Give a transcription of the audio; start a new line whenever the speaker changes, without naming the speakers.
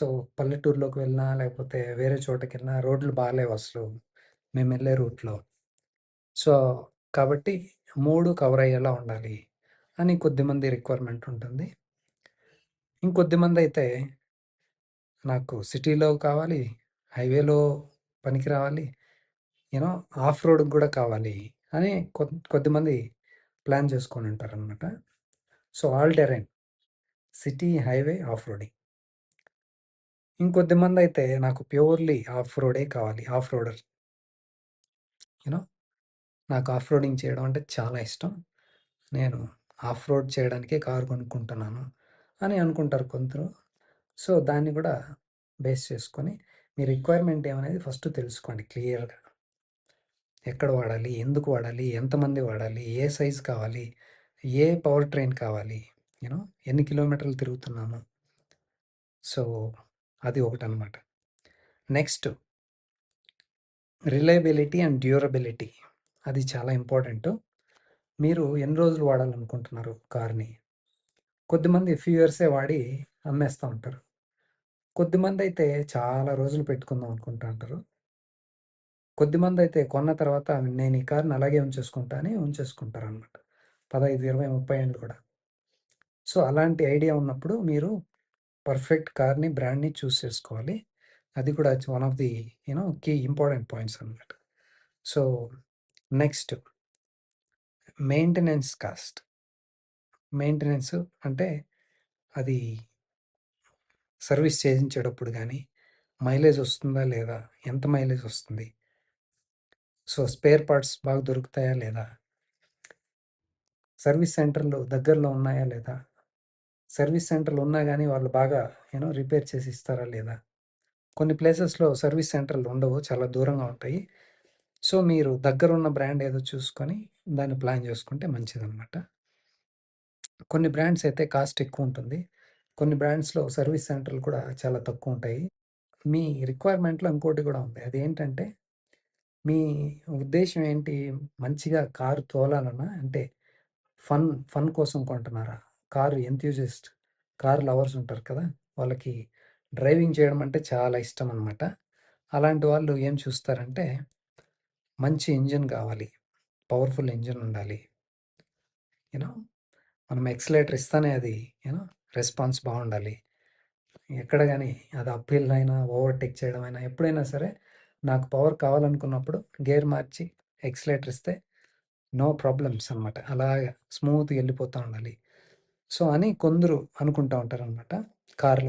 So, పల్లెటూరులోకి వెళ్ళినా, లేకపోతే వేరే చోటకెళ్ళినా రోడ్లు బాగాలేవు అసలు. మేము వెళ్ళే రూట్‌లో. సో, కాబట్టి మూడు కవర్ అయ్యేలా ఉండాలి అని కొద్దిమంది రిక్వైర్మెంట్ ఉంటుంది. ఇంకొద్దిమందయితే నాకు సిటీలో కావాలి, హైవేలో పనికి రావాలి, యూనో ఆఫ్ రోడ్‌కి కూడా కావాలి అని కొద్దిమంది ప్లాన్ చేసుకొని ఉంటారనమాట. So, all terrain city, highway, off roading. ఇంకొద్ది మంది అయితే నాకు ప్యూర్‌లీ ఆఫ్ రోడే కావాలి. Off roader. యూనో నాకు ఆఫ్ రోడింగ్ చేయడం అంటే చాలా ఇష్టం. నేను ఆఫ్ రోడ్ చేయడానికే కారు కొనుక్కుంటున్నాను అని అనుకుంటారు కొందరు. సో, దాన్ని గూడా బేస్ చేసుకొని మీ రిక్వైర్మెంట్ ఏమనేది ఫస్ట్ తెలుసుకోండి క్లియర్‌గా. ఎక్కడ వాడాలి? ఎందుకు వాడాలి? ఎంతమంది వాడాలి? ఏ సైజ్ కావాలి? ఏ పవర్ ట్రైన్ కావాలి? యూనో ఎన్ని కిలోమీటర్లు తిరుగుతున్నాము? సో, అది ఒకటనమాట. నెక్స్ట్ రిలయబిలిటీ అండ్ డ్యూరబిలిటీ అది చాలా ఇంపార్టెంటు. మీరు ఎన్ని రోజులు వాడాలనుకుంటున్నారు కార్‌ని? కొద్దిమంది ఫ్యూ ఇయర్సే వాడి అమ్మేస్తా ఉంటారు. కొద్దిమందయితే చాలా రోజులు పెట్టుకుందాం అనుకుంటా ఉంటారు. కొద్దిమంది అయితే కొన్న తర్వాత నేను ఈ కార్‌ని అలాగే ఉంచేసుకుంటా అని ఉంచేసుకుంటారనమాట. 15, 20, 30 ఏళ్ళు కూడా. సో, అలాంటి ఐడియా ఉన్నప్పుడు మీరు పర్ఫెక్ట్ కార్‌ని, బ్రాండ్‌ని చూస్ చేసుకోవాలి. అది కూడా one of the you know key important points అనమాట. So, next maintenance cost. Maintenance అంటే అది సర్వీస్ చేయించేటప్పుడు కానీ మైలేజ్ వస్తుందా లేదా? ఎంత మైలేజ్ వస్తుంది? సో, స్పేర్ పార్ట్స్ బాగా దొరుకుతాయా లేదా? సర్వీస్ సెంటర్‌లు దగ్గరలో ఉన్నాయా లేదా? సర్వీస్ సెంటర్‌లు ఉన్నా కానీ వాళ్ళు బాగా యూనో రిపేర్ చేసి ఇస్తారా లేదా? కొన్ని ప్లేసెస్‌లో సర్వీస్ సెంటర్‌లు ఉండవు. చాలా దూరంగా ఉంటాయి. సో, మీరు దగ్గరున్న బ్రాండ్ ఏదో చూసుకొని దాన్ని ప్లాన్ చేసుకుంటే మంచిదనమాట. కొన్ని బ్రాండ్స్ అయితే కాస్ట్ ఎక్కువ ఉంటుంది కొన్ని బ్రాండ్స్‌లో సర్వీస్ సెంటర్‌లు కూడా చాలా తక్కువ ఉంటాయి మీ రిక్వైర్మెంట్‌లో ఇంకోటి కూడా ఉంది. అదేంటంటే మీ ఉద్దేశం ఏంటి? మంచిగా కారు తోలాలన్నా అంటే ఫన్, ఫన్ కోసం కొంటున్నారా? కారు ఎంథ్యూసిస్ట్, కార్ లవర్స్ ఉంటారు కదా! వాళ్ళకి డ్రైవింగ్ చేయడం అంటే చాలా ఇష్టం అనమాట అలాంటి వాళ్ళు ఏం చూస్తారంటే మంచి ఇంజిన్ కావాలి. పవర్‌ఫుల్ ఇంజిన్ ఉండాలి. యూనో మనం ఎక్సలేటర్ ఇస్తానే అది యూనో రెస్పాన్స్ బాగుండాలి ఎక్కడ కానీ అది అప్పీల్ అయినా, ఓవర్‌టేక్ చేయడం అయినా ఎప్పుడైనా సరే నాకు పవర్ కావాలనుకున్నప్పుడు గేర్ మార్చి ఎక్సలేటర్ ఇస్తే నో ప్రాబ్లమ్స్ అనమాట. అలాగ స్మూత్‌గా వెళ్ళిపోతూ ఉండాలి. సో, అని కొందరు అనుకుంటా ఉంటారనమాట. కార్